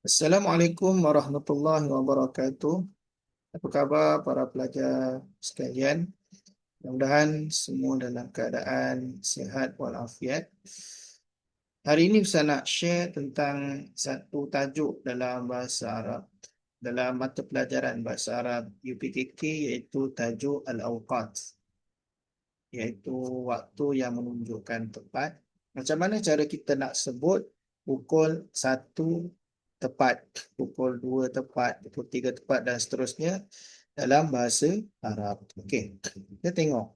Assalamualaikum warahmatullahi wabarakatuh. Apa khabar para pelajar sekalian? Mudah-mudahan semua dalam keadaan sihat walafiat. Hari ini saya nak share tentang satu tajuk dalam bahasa Arab dalam mata pelajaran bahasa Arab UPKK iaitu tajuk Al-Awqat iaitu waktu yang menunjukkan tepat. Macam mana cara kita nak sebut pukul satu tepat, pukul dua tepat, pukul tiga tepat dan seterusnya dalam bahasa Arab. Okey, kita tengok.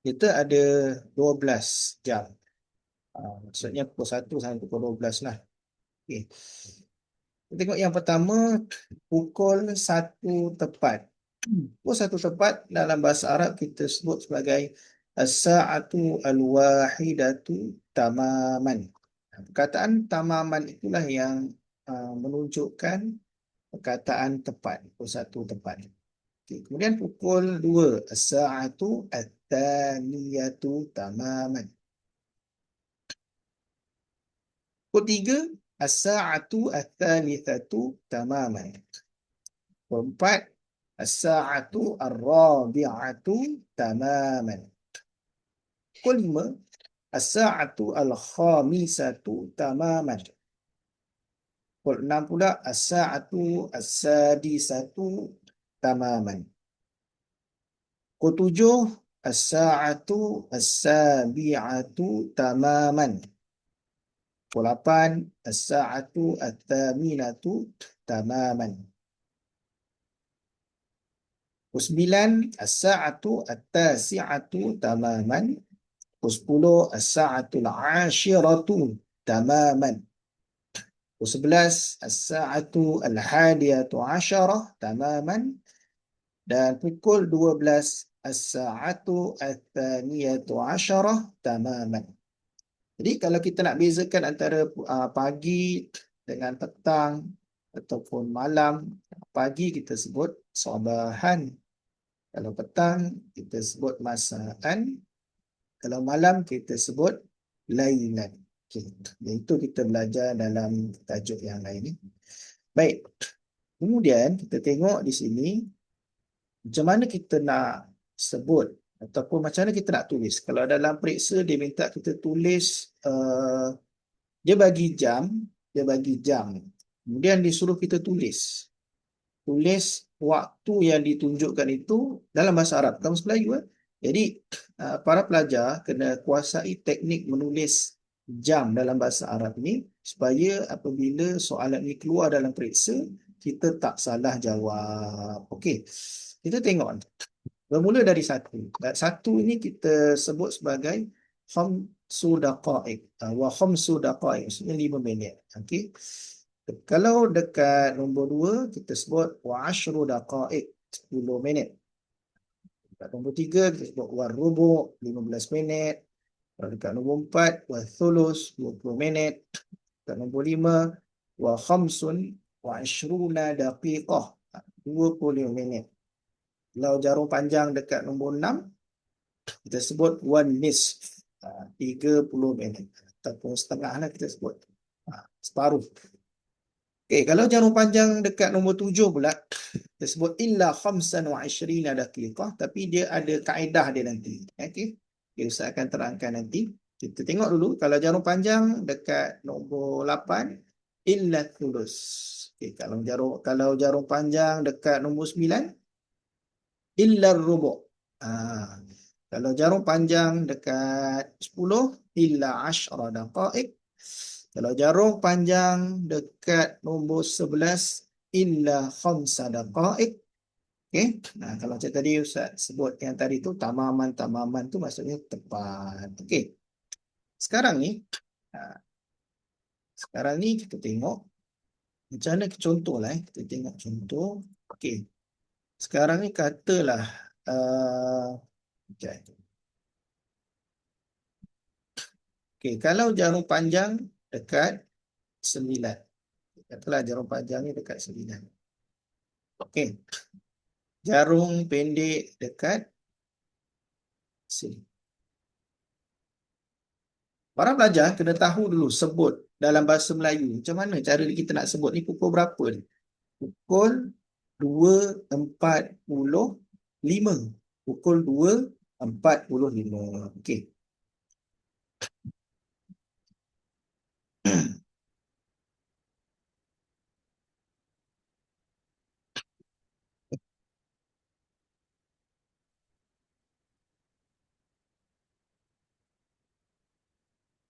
Kita ada 12 jam. Uh, maksudnya pukul satu sampai pukul 12 lah. Okey. Kita tengok yang pertama, pukul satu tepat. Pukul satu tepat dalam bahasa Arab kita sebut sebagai As-sa'atu al-wahidatu tamaman. Perkataan tamaman itulah yang uh, menunjukkan perkataan tepat, pukul satu tepat. Okay. Kemudian pukul dua, as-sa'atu at-taniyatu tamaman. Pukul tiga, as-sa'atu at-tanithatu tamaman. Pukul empat, as-sa'atu ar-rabi'atu tamaman. Pukul lima, As-sa'atu al-khamisatu tamaman. Pukul enam pula as-sa'atu as-sadisatu tamaman. Pukul tujuh as-sa'atu as-sabi'atu tamaman. Pukul lapan as-sa'atu as-thaminatu tamaman. Pukul sembilan as-sa'atu at-tasi'atu tamaman. Pukul 10 as-sa'atul 'ashiratu tamaman. Pukul 11 as-sa'atu al-hadiyatu 'asharah tamaman dan pukul 12 as-sa'atu al-thaniyatu 'asharah tamaman. Jadi kalau kita nak bezakan antara uh, pagi dengan petang ataupun malam, pagi kita sebut sabahan. Kalau petang kita sebut masaan kalau malam kita sebut lailan. Okay. Itu kita belajar dalam tajuk yang lain. Baik. Kemudian kita tengok di sini macam mana kita nak sebut ataupun macam mana kita nak tulis. Kalau dalam periksa dia minta kita tulis uh, dia bagi jam, dia bagi jam. Kemudian disuruh kita tulis. Tulis waktu yang ditunjukkan itu dalam bahasa Arab. Kamu Melayu eh? Jadi uh, para pelajar kena kuasai teknik menulis jam dalam bahasa Arab ini supaya apabila soalan ini keluar dalam periksa kita tak salah jawab. Okey. Kita tengok. Bermula dari satu. Satu ini kita sebut sebagai khamsu daqa'iq. Uh, wa khamsu daqa'iq. Maksudnya lima minit. Okey. Kalau dekat nombor dua, kita sebut wa ashru daqa'iq. Sepuluh minit. Dekat nombor tiga, kita sebut war rubu, 15 minit. Dekat nombor empat, war thulus, 20 minit. Dekat nombor lima, war khamsun, wa ashruna daqiqah, 25 minit. Kalau jarum panjang dekat nombor enam, kita sebut one nisf, 30 minit. Ataupun setengah lah kita sebut. Ha, separuh. Okay, kalau jarum panjang dekat nombor tujuh pula, kita sebut illa khamsan wa ishrina daqiqah, tapi dia ada kaedah dia nanti. Okay, okay saya akan terangkan nanti. Kita tengok dulu, kalau jarum panjang dekat nombor lapan, illa thulus. Okay, kalau jarum kalau jarum panjang dekat nombor sembilan, illa rubu'. Ah, kalau jarum panjang dekat sepuluh, illa ashra daqa'iq. Kalau jarum panjang dekat nombor 11 illa khamsa daqa'iq. Okey. Nah, kalau macam tadi Ustaz sebut yang tadi tu tamaman-tamaman tu maksudnya tepat. Okey. Sekarang ni sekarang ni kita tengok macam mana contohlah eh. Kita tengok contoh. Okey. Sekarang ni katalah uh, okay. Okey, kalau jarum panjang dekat sembilan. Katalah jarum panjang ni dekat sembilan. Okey. Jarum pendek dekat sini. Para pelajar kena tahu dulu sebut dalam bahasa Melayu. Macam mana cara kita nak sebut ni pukul berapa ni? Pukul 2.45. Pukul 2.45. Okey. Hmm.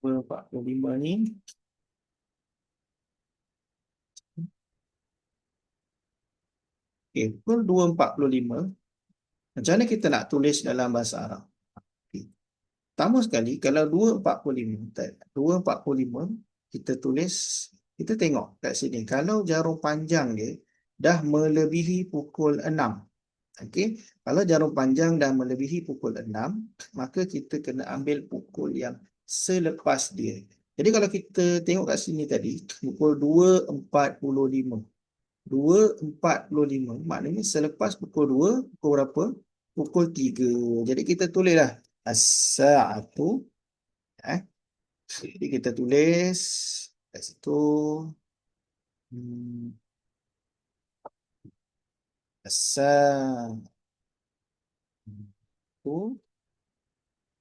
45 ni Okay, pukul 245 Macam mana kita nak tulis dalam bahasa Arab? Okay. Pertama sekali, kalau 245 245 kita tulis, kita tengok kat sini. Kalau jarum panjang dia dah melebihi pukul enam Okey, kalau jarum panjang dah melebihi pukul enam maka kita kena ambil pukul yang selepas dia. Jadi kalau kita tengok kat sini tadi, pukul 2.45. 2.45, maknanya selepas pukul 2, pukul berapa? Pukul 3. Jadi kita tulislah as-sa'atu. Eh? Jadi kita tulis kat situ. Hmm. As-sa'atu.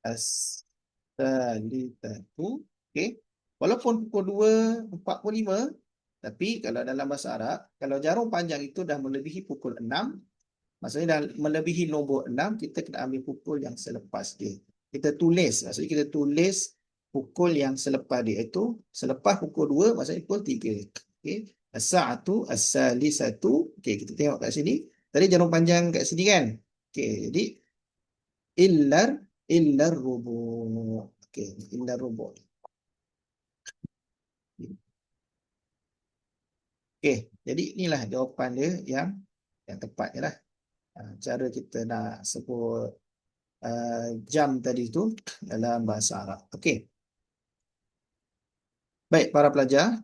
As-sa'atu salitatu. Okey. Walaupun pukul 2.45, tapi kalau dalam bahasa Arab, kalau jarum panjang itu dah melebihi pukul 6, maksudnya dah melebihi nombor 6, kita kena ambil pukul yang selepas dia. Kita tulis, maksudnya kita tulis pukul yang selepas dia. Itu selepas pukul 2, maksudnya pukul 3. Okey. As-sa'atu, as-salisatu. Okey, kita tengok kat sini. Tadi jarum panjang kat sini kan? Okey, jadi illar illar rubu. Okey, illar rubu. Okey, jadi inilah jawapan dia yang yang tepat lah. Cara kita nak sebut uh, jam tadi tu dalam bahasa Arab. Okey. Baik, para pelajar.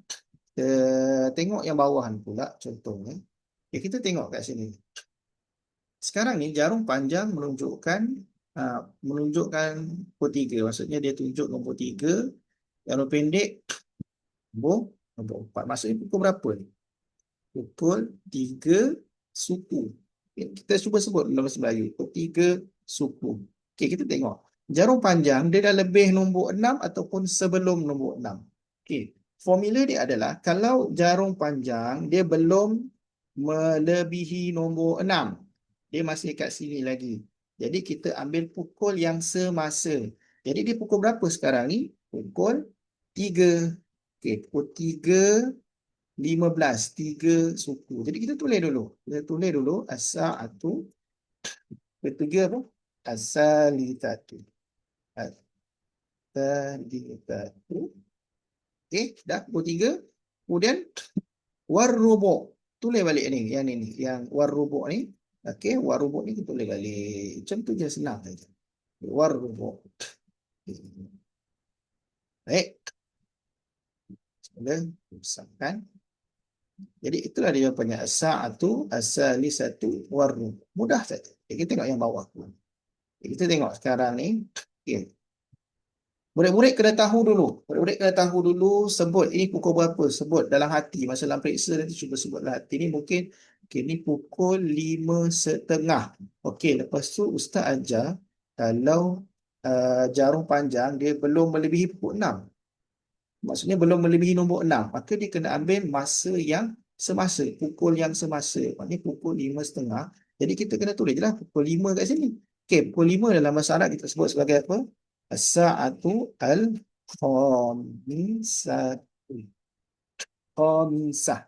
Kita tengok yang bawahan pula contohnya. Okay, kita tengok kat sini. Sekarang ni jarum panjang menunjukkan uh, menunjukkan nombor tiga. Maksudnya dia tunjuk nombor tiga. Nombor pendek nombor, nombor empat. Maksudnya pukul berapa ni? Pukul tiga suku. Okay, kita cuba sebut dalam bahasa Melayu. Pukul tiga suku. Okay, kita tengok. Jarum panjang dia dah lebih nombor enam ataupun sebelum nombor enam. Okay. Formula dia adalah kalau jarum panjang dia belum melebihi nombor enam. Dia masih kat sini lagi. Jadi kita ambil pukul yang semasa. Jadi dia pukul berapa sekarang ni? Pukul 3. Okey, pukul 3 15, 3 suku. Jadi kita tulis dulu. Kita tulis dulu as-sa'atu. Ketiga apa? As-salitatu. As-salitatu. Okey, dah pukul 3. Kemudian war-rubu'. Tulis balik ni, yang ni, yang war-rubu' ni. Okey, warubuk ni kita boleh balik. Macam tu je senang saja. Warubuk. Baik. Boleh usahkan. Jadi itulah dia jawapannya sa'atu asali satu warub. Mudah saja. Kita tengok yang bawah. Kita tengok sekarang ni. Okay. Murid-murid kena tahu dulu. Murid-murid kena tahu dulu sebut ini pukul berapa. Sebut dalam hati. Masa dalam periksa nanti cuba sebut dalam hati. Ini mungkin okay, ini pukul lima setengah. Okey, lepas tu Ustaz ajar kalau uh, jarum panjang dia belum melebihi pukul enam. Maksudnya belum melebihi nombor enam. Maka dia kena ambil masa yang semasa. Pukul yang semasa. Maksudnya pukul lima setengah. Jadi kita kena tulis je lah pukul lima kat sini. Okey, pukul lima dalam masalah kita sebut sebagai apa? As-sa'atu al-khamisatu. Khamisah.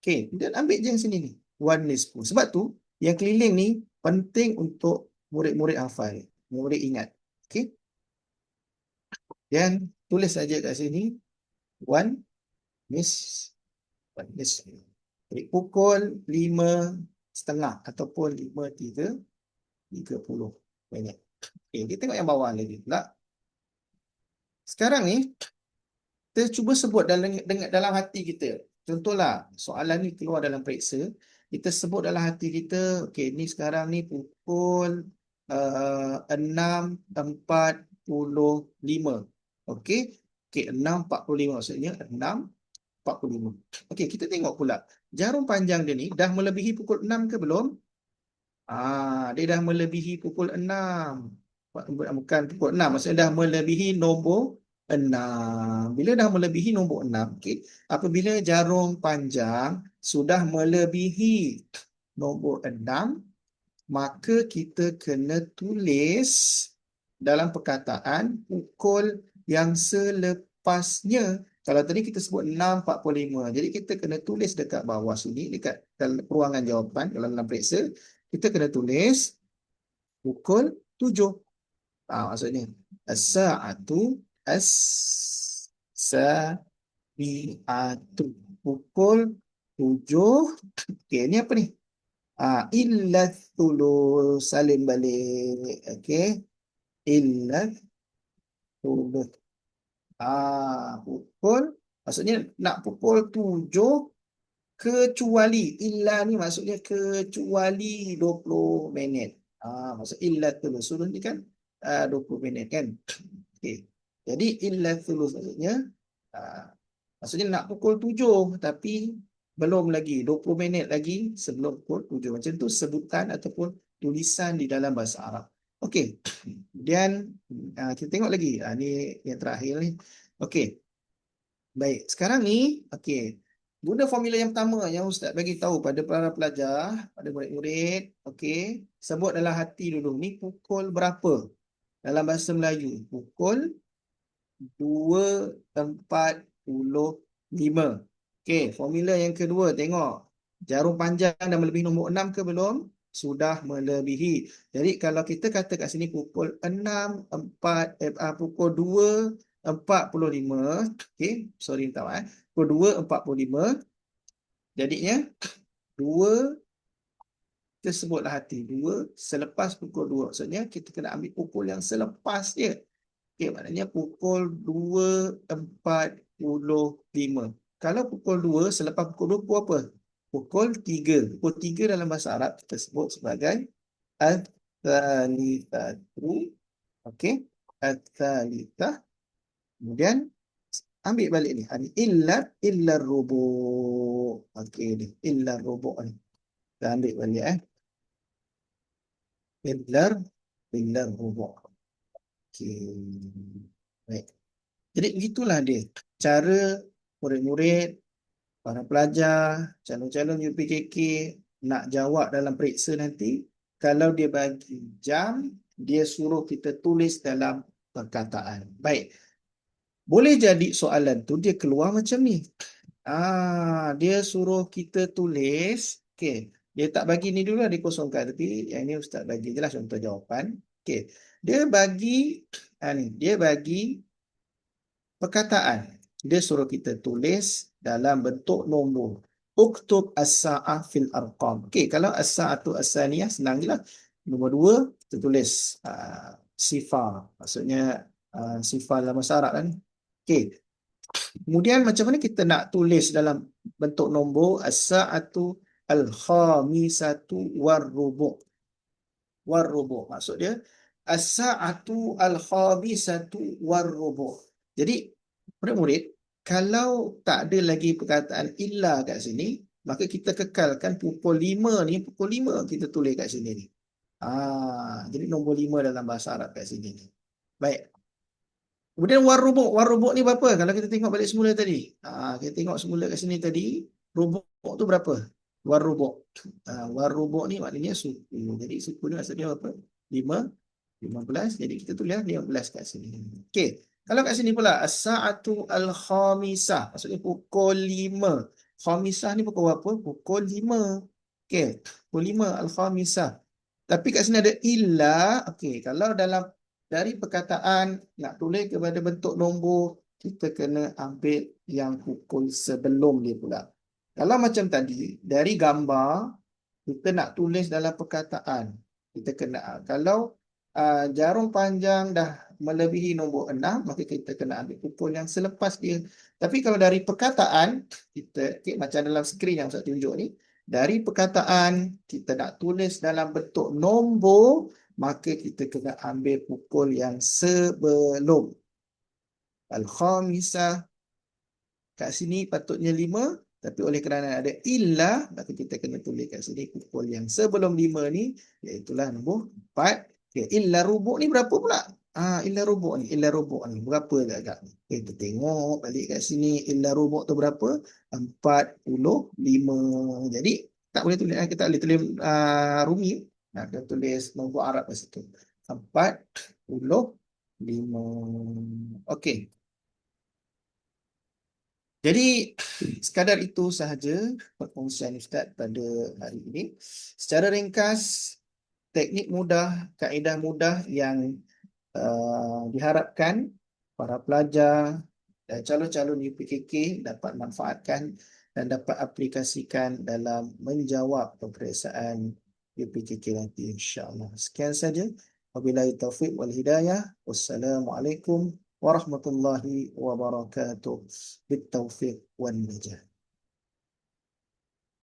Okey, dan ambil je yang sini ni. One nisfu. Sebab tu, yang keliling ni penting untuk murid-murid hafal. Murid ingat. Okey. Dan tulis saja kat sini. One miss. One miss. Jadi pukul lima setengah ataupun lima tiga tiga puluh minit. Okay, kita tengok yang bawah lagi pula. Sekarang ni, kita cuba sebut dalam, dalam hati kita. Contohlah, soalan ni keluar dalam periksa. Kita sebut dalam hati kita, okay, ni sekarang ni pukul uh, 6.45. Okay, Okey, 6.45 maksudnya 6.45. Okey, kita tengok pula. Jarum panjang dia ni dah melebihi pukul 6 ke belum? Ah, dia dah melebihi pukul 6. Bukan pukul 6, maksudnya dah melebihi nombor 6. Bila dah melebihi nombor 6, okey. Apabila jarum panjang sudah melebihi nombor 6, maka kita kena tulis dalam perkataan pukul yang selepasnya. Kalau tadi kita sebut 6.45. Jadi kita kena tulis dekat bawah sini, dekat ruangan jawapan kalau dalam periksa. Kita kena tulis pukul 7. Ah, maksudnya, as-sa'atu as-sabi'atu. Pukul 7. Okey, ni apa ni? Ah, illa salim balik. Okey. Illa thuluth. Ah, pukul maksudnya nak pukul tujuh kecuali illa ni maksudnya kecuali 20 minit. Ah, maksud illa thuluth. Suruh ni kan uh, ah, 20 minit kan. Okey. Jadi illa thuluth maksudnya uh, maksudnya nak pukul tujuh tapi belum lagi 20 minit lagi sebelum pukul tujuh. Macam tu sebutan ataupun tulisan di dalam bahasa Arab. Okey. Kemudian uh, kita tengok lagi. Uh, ni yang terakhir ni. Okey. Baik. Sekarang ni, okey. Guna formula yang pertama yang Ustaz bagi tahu pada para pelajar, pada murid-murid. Okey. Sebut dalam hati dulu. Ni pukul berapa? Dalam bahasa Melayu. Pukul 2.45. Okey. Formula yang kedua. Tengok. Jarum panjang dah melebihi nombor 6 ke belum? sudah melebihi. Jadi kalau kita kata kat sini pukul 6, 4, eh, uh, pukul 2, 45. Okay, sorry maaf. Eh. Pukul 2, 45. Jadinya 2, kita sebutlah hati. 2 selepas pukul 2. Maksudnya kita kena ambil pukul yang selepas dia. Okay, maknanya pukul 2, 45. Kalau pukul 2, selepas pukul 2, pukul apa? pukul tiga. Pukul tiga dalam bahasa Arab kita sebut sebagai Al-Thalithatu. Okey. Al-Thalithah. Kemudian ambil balik ni. Ini illa illa rubu. Okey ni. Illa rubu ni. Kita ambil balik eh. Illa illa rubu. Okey. Baik. Jadi begitulah dia. Cara murid-murid para pelajar, calon-calon UPKK nak jawab dalam periksa nanti, kalau dia bagi jam, dia suruh kita tulis dalam perkataan. Baik. Boleh jadi soalan tu dia keluar macam ni. Ah, dia suruh kita tulis. Okey. Dia tak bagi ni dulu lah dikosongkan. Tapi yang ni Ustaz bagi jelas contoh jawapan. Okey. Dia bagi, ah, ni, dia bagi perkataan. Dia suruh kita tulis dalam bentuk nombor. Uktub as-sa'ah fil arqam. Okey, kalau as-sa'atu as-saniyah senang je lah. Nombor dua, kita tulis uh, sifar. Maksudnya uh, sifar dalam bahasa Arab kan. Okey. Kemudian macam mana kita nak tulis dalam bentuk nombor as-sa'atu al-khamisatu war-rubu'. War-rubu'. Maksud dia as-sa'atu al-khamisatu war-rubu'. Jadi murid-murid kalau tak ada lagi perkataan illa kat sini, maka kita kekalkan pukul lima ni, pukul lima kita tulis kat sini ni. Ah, jadi nombor lima dalam bahasa Arab kat sini ni. Baik. Kemudian warubuk. Warubuk ni berapa? Kalau kita tengok balik semula tadi. Ah, kita tengok semula kat sini tadi. Rubuk tu berapa? Warubuk. Ah, warubuk ni maknanya suku. Jadi suku ni maksudnya berapa? Lima. Lima belas. Jadi kita tulis lima belas kat sini. Okey. Kalau kat sini pula as-sa'atu al-khamisah maksudnya pukul 5. Khamisah ni pukul berapa? Pukul 5. Okey, pukul 5 al-khamisah. Tapi kat sini ada illa. Okey, kalau dalam dari perkataan nak tulis kepada bentuk nombor, kita kena ambil yang pukul sebelum dia pula. Kalau macam tadi, dari gambar, kita nak tulis dalam perkataan. Kita kena, kalau uh, jarum panjang dah melebihi nombor enam, maka kita kena ambil pukul yang selepas dia. Tapi kalau dari perkataan, kita okay, macam dalam skrin yang saya tunjuk ni, dari perkataan kita nak tulis dalam bentuk nombor, maka kita kena ambil pukul yang sebelum. Al-khamisah. Kat sini patutnya lima. Tapi oleh kerana ada illa, maka kita kena tulis kat sini pukul yang sebelum lima ni, iaitulah nombor empat. Okay, illa rubuk ni berapa pula? Ah, illa rubuk ni, illa rubuk ni. Berapa agak-agak? Okay, kita tengok balik kat sini. Illa rubuk tu berapa? Empat puluh lima. Jadi, tak boleh tulis. Kita boleh tulis uh, rumi. Nah, kita tulis nombor Arab kat situ. Empat puluh lima. Okey. Jadi sekadar itu sahaja perkongsian Ustaz pada hari ini. Secara ringkas, teknik mudah, kaedah mudah yang uh, diharapkan para pelajar dan calon-calon UPKK dapat manfaatkan dan dapat aplikasikan dalam menjawab peperiksaan UPKK nanti insyaAllah. Sekian saja. Wabillahi taufiq wal hidayah. Wassalamualaikum warahmatullahi wabarakatuh. Bitaufiq wal najah.